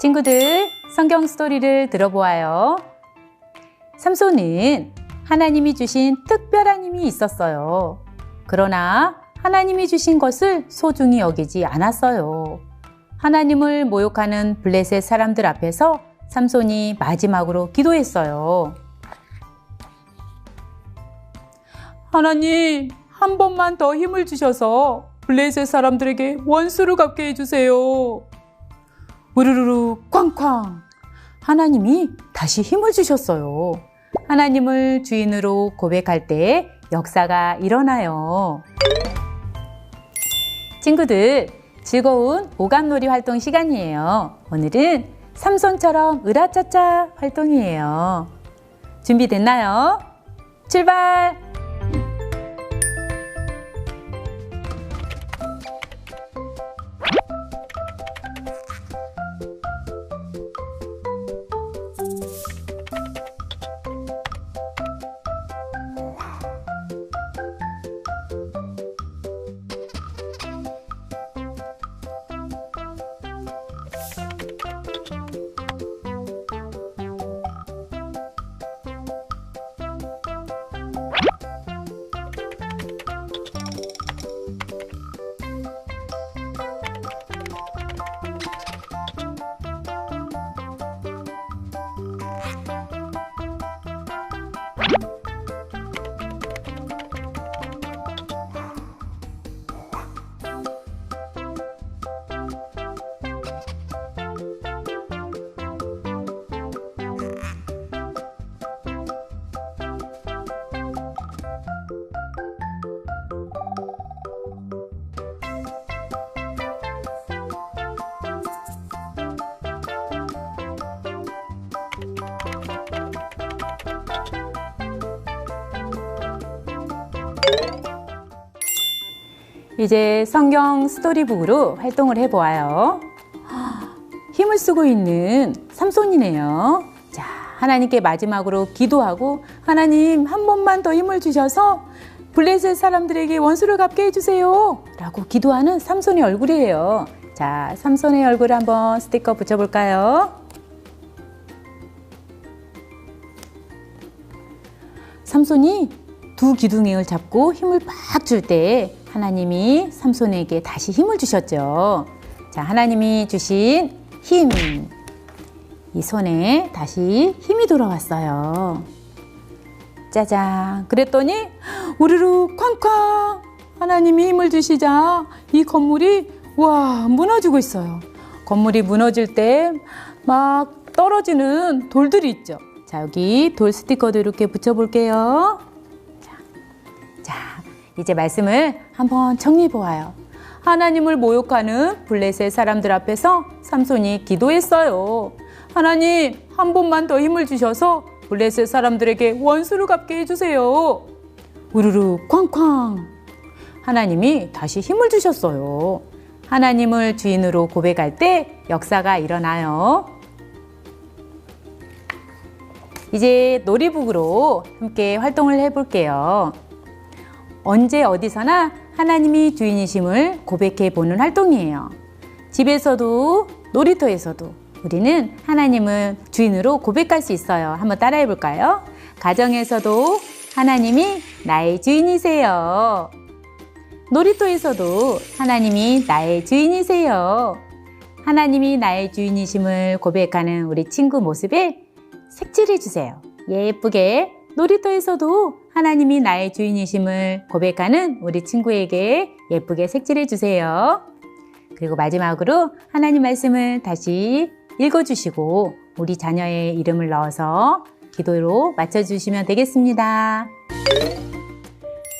친구들, 성경 스토리를 들어보아요. 삼손은 하나님이 주신 특별한 힘이 있었어요. 그러나 하나님이 주신 것을 소중히 여기지 않았어요. 하나님을 모욕하는 블레셋 사람들 앞에서 삼손이 마지막으로 기도했어요. 하나님, 한 번만 더 힘을 주셔서 블레셋 사람들에게 원수를 갚게 해주세요. 우르르르 쾅쾅. 하나님이 다시 힘을 주셨어요. 하나님을 주인으로 고백할 때 역사가 일어나요. 친구들, 즐거운 오감놀이 활동 시간이에요. 오늘은 삼손처럼 으라차차 활동이에요. 준비됐나요? 출발! 이제 성경 스토리북으로 활동을 해보아요. 힘을 쓰고 있는 삼손이네요. 자, 하나님께 마지막으로 기도하고 하나님 한 번만 더 힘을 주셔서 블레셋 사람들에게 원수를 갚게 해주세요. 라고 기도하는 삼손의 얼굴이에요. 자, 삼손의 얼굴 한번 스티커 붙여볼까요? 삼손이 두 기둥을 잡고 힘을 팍 줄 때 하나님이 삼손에게 다시 힘을 주셨죠. 자, 하나님이 주신 힘. 이 손에 다시 힘이 돌아왔어요. 짜잔. 그랬더니 우르르 쾅쾅 하나님이 힘을 주시자 이 건물이 와 무너지고 있어요. 건물이 무너질 때 막 떨어지는 돌들이 있죠. 자 여기 돌 스티커도 이렇게 붙여볼게요. 이제 말씀을 한번 정리해 보아요. 하나님을 모욕하는 블레셋 사람들 앞에서 삼손이 기도했어요. 하나님 한 번만 더 힘을 주셔서 블레셋 사람들에게 원수를 갚게 해주세요. 우르르 쾅쾅. 하나님이 다시 힘을 주셨어요. 하나님을 주인으로 고백할 때 역사가 일어나요. 이제 놀이북으로 함께 활동을 해볼게요. 언제 어디서나 하나님이 주인이심을 고백해 보는 활동이에요. 집에서도 놀이터에서도 우리는 하나님을 주인으로 고백할 수 있어요. 한번 따라해 볼까요? 가정에서도 하나님이 나의 주인이세요. 놀이터에서도 하나님이 나의 주인이세요. 하나님이 나의 주인이심을 고백하는 우리 친구 모습에 색칠해 주세요. 예쁘게 놀이터에서도 하나님이 나의 주인이심을 고백하는 우리 친구에게 예쁘게 색칠해 주세요. 그리고 마지막으로 하나님 말씀을 다시 읽어주시고 우리 자녀의 이름을 넣어서 기도로 맞춰주시면 되겠습니다.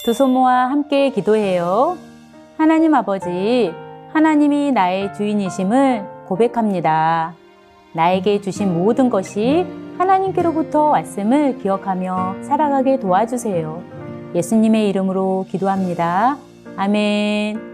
두 손 모아 함께 기도해요. 하나님 아버지, 하나님이 나의 주인이심을 고백합니다. 나에게 주신 모든 것이 하나님께로부터 왔음을 기억하며 살아가게 도와주세요. 예수님의 이름으로 기도합니다. 아멘.